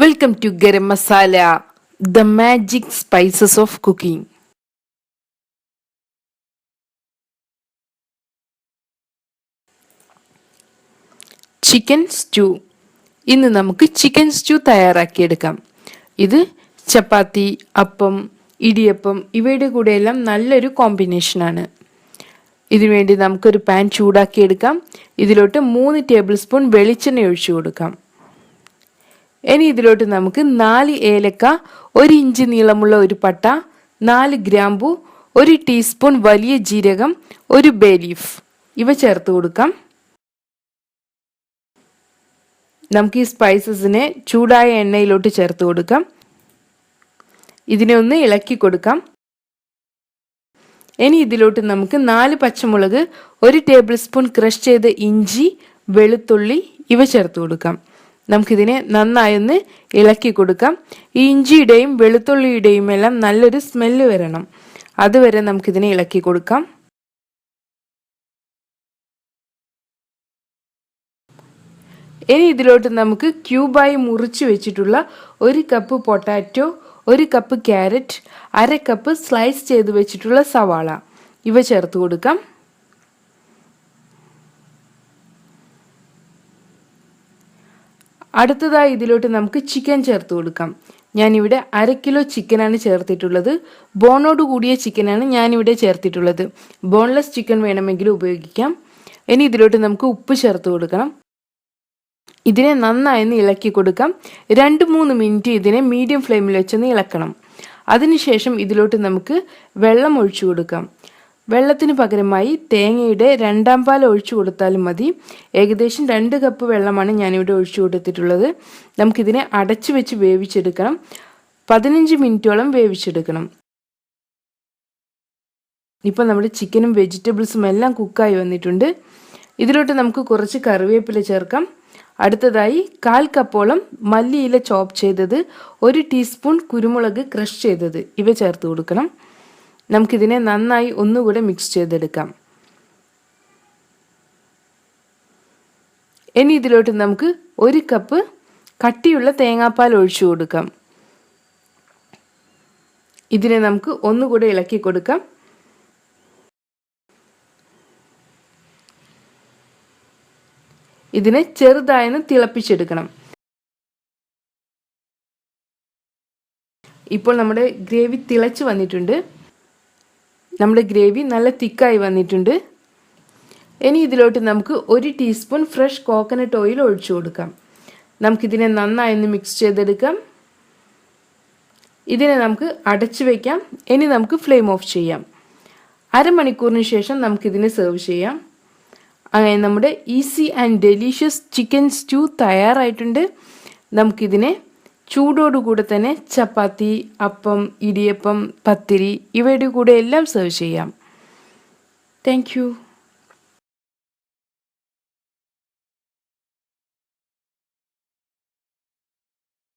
Welcome to garam masala the magic spices of cooking chicken stew ഇന്ന് നമുക്ക് chicken stew തയ്യാറാക്കിയെടുക്കാം. ഇത് ചപ്പാത്തി അപ്പം ഇടിയപ്പം ഇവയുടെ കൂടെയെല്ലാം നല്ലൊരു കോമ്പിനേഷനാണ് ഇതിനുവേണ്ടി നമുക്കൊരു പാൻ ചൂടാക്കിയെടുക്കാം. ഇതിലോട്ട് മൂന്ന് ടേബിൾ സ്പൂൺ വെളിച്ചെണ്ണ ഒഴിച്ചു കൊടുക്കാം. ഇനി ഇതിലോട്ട് നമുക്ക് നാല് ഏലക്ക ഒരു ഇഞ്ച് നീളമുള്ള ഒരു പട്ട നാല് ഗ്രാമ്പു ഒരു ടീസ്പൂൺ വലിയ ജീരകം ഒരു ബേ ലീഫ്. ഇവ ചേർത്ത് കൊടുക്കാം. നമുക്ക് ഈ സ്പൈസസിനെ ചൂടായ എണ്ണയിലോട്ട് ചേർത്ത് കൊടുക്കാം. ഇതിനെ ഒന്ന് ഇളക്കി കൊടുക്കാം. ഇനി ഇതിലോട്ട് നമുക്ക് നാല് പച്ചമുളക് ഒരു ടേബിൾ സ്പൂൺ ക്രഷ് ചെയ്ത ഇഞ്ചി വെളുത്തുള്ളി ഇവ ചേർത്ത് കൊടുക്കാം. നമുക്കിതിനെ നന്നായി ഒന്ന് ഇളക്കി കൊടുക്കാം. ഈ ഇഞ്ചിയുടെയും വെളുത്തുള്ളിയുടെയും എല്ലാം നല്ലൊരു സ്മെല്ല് വരണം. അതുവരെ നമുക്കിതിനെ ഇളക്കി കൊടുക്കാം. ഇനി ഇതിലോട്ട് നമുക്ക് ക്യൂബായി മുറിച്ച് വെച്ചിട്ടുള്ള ഒരു കപ്പ് പൊട്ടാറ്റോ ഒരു കപ്പ് ക്യാരറ്റ് അര കപ്പ് സ്ലൈസ് ചെയ്ത് വെച്ചിട്ടുള്ള സവാള. ഇവ ചേർത്ത് കൊടുക്കാം. അടുത്തതായി ഇതിലോട്ട് നമുക്ക് ചിക്കൻ ചേർത്ത് കൊടുക്കാം. ഞാനിവിടെ അര കിലോ ചിക്കനാണ് ചേർത്തിട്ടുള്ളത്. ബോണോട് കൂടിയ ചിക്കനാണ് ഞാനിവിടെ ചേർത്തിട്ടുള്ളത്. ബോൺലെസ് ചിക്കൻ വേണമെങ്കിൽ ഉപയോഗിക്കാം. ഇനി ഇതിലോട്ട് നമുക്ക് ഉപ്പ് ചേർത്ത് കൊടുക്കണം. ഇതിനെ നന്നായി ഇളക്കി കൊടുക്കാം. രണ്ട് മൂന്ന് മിനിറ്റ് ഇതിനെ മീഡിയം ഫ്ലെയിമിൽ വെച്ചൊന്ന് ഇളക്കണം. അതിനുശേഷം ഇതിലോട്ട് നമുക്ക് വെള്ളം ഒഴിച്ചു കൊടുക്കാം. വെള്ളത്തിന് പകരമായി തേങ്ങയുടെ രണ്ടാം പാൽ ഒഴിച്ചു കൊടുത്താലും മതി. ഏകദേശം രണ്ട് കപ്പ് വെള്ളമാണ് ഞാനിവിടെ ഒഴിച്ചു കൊടുത്തിട്ടുള്ളത്. നമുക്കിതിനെ അടച്ചു വെച്ച് വേവിച്ചെടുക്കണം. പതിനഞ്ച് മിനിറ്റോളം വേവിച്ചെടുക്കണം. ഇപ്പോൾ നമ്മുടെ ചിക്കനും വെജിറ്റബിൾസും എല്ലാം കുക്കായി വന്നിട്ടുണ്ട്. ഇതിലോട്ട് നമുക്ക് കുറച്ച് കറിവേപ്പില ചേർക്കാം. അടുത്തതായി കാൽ കപ്പോളം മല്ലിയില ചോപ്പ് ചെയ്തത് ഒരു ടീസ്പൂൺ കുരുമുളക് ക്രഷ് ചെയ്തത്. ഇവ ചേർത്ത് കൊടുക്കണം. നമുക്കിതിനെ നന്നായി ഒന്നുകൂടെ മിക്സ് ചെയ്തെടുക്കാം. ഇനി ഇതിലോട്ട് നമുക്ക് ഒരു കപ്പ് കട്ടിയുള്ള തേങ്ങാപ്പാൽ ഒഴിച്ചു കൊടുക്കാം. ഇതിനെ നമുക്ക് ഒന്നുകൂടെ ഇളക്കി കൊടുക്കാം. ഇതിനെ ചെറുതായൊന്ന് തിളപ്പിച്ചെടുക്കണം. ഇപ്പോൾ നമ്മുടെ ഗ്രേവി തിളച്ചു വന്നിട്ടുണ്ട്. നമ്മുടെ ഗ്രേവി നല്ല തിക്കായി വന്നിട്ടുണ്ട്. ഇനി ഇതിലോട്ട് നമുക്ക് ഒരു ടീസ്പൂൺ ഫ്രഷ് കോക്കനട്ട് ഓയിൽ ഒഴിച്ചു കൊടുക്കാം. നമുക്കിതിനെ നന്നായി ഒന്ന് മിക്സ് ചെയ്തെടുക്കാം. ഇതിനെ നമുക്ക് അടച്ചു വയ്ക്കാം ഇനി നമുക്ക് ഫ്ലെയിം ഓഫ് ചെയ്യാം. അരമണിക്കൂറിന് ശേഷം നമുക്കിതിനെ സെർവ് ചെയ്യാം. അങ്ങനെ നമ്മുടെ easy and delicious chicken stew തയ്യാറായിട്ടുണ്ട്. നമുക്കിതിനെ ചൂടോടുകൂടെ തന്നെ ചപ്പാത്തി അപ്പം ഇടിയപ്പം പത്തിരി ഇവയുടെ കൂടെ എല്ലാം സെർവ് ചെയ്യാം. താങ്ക്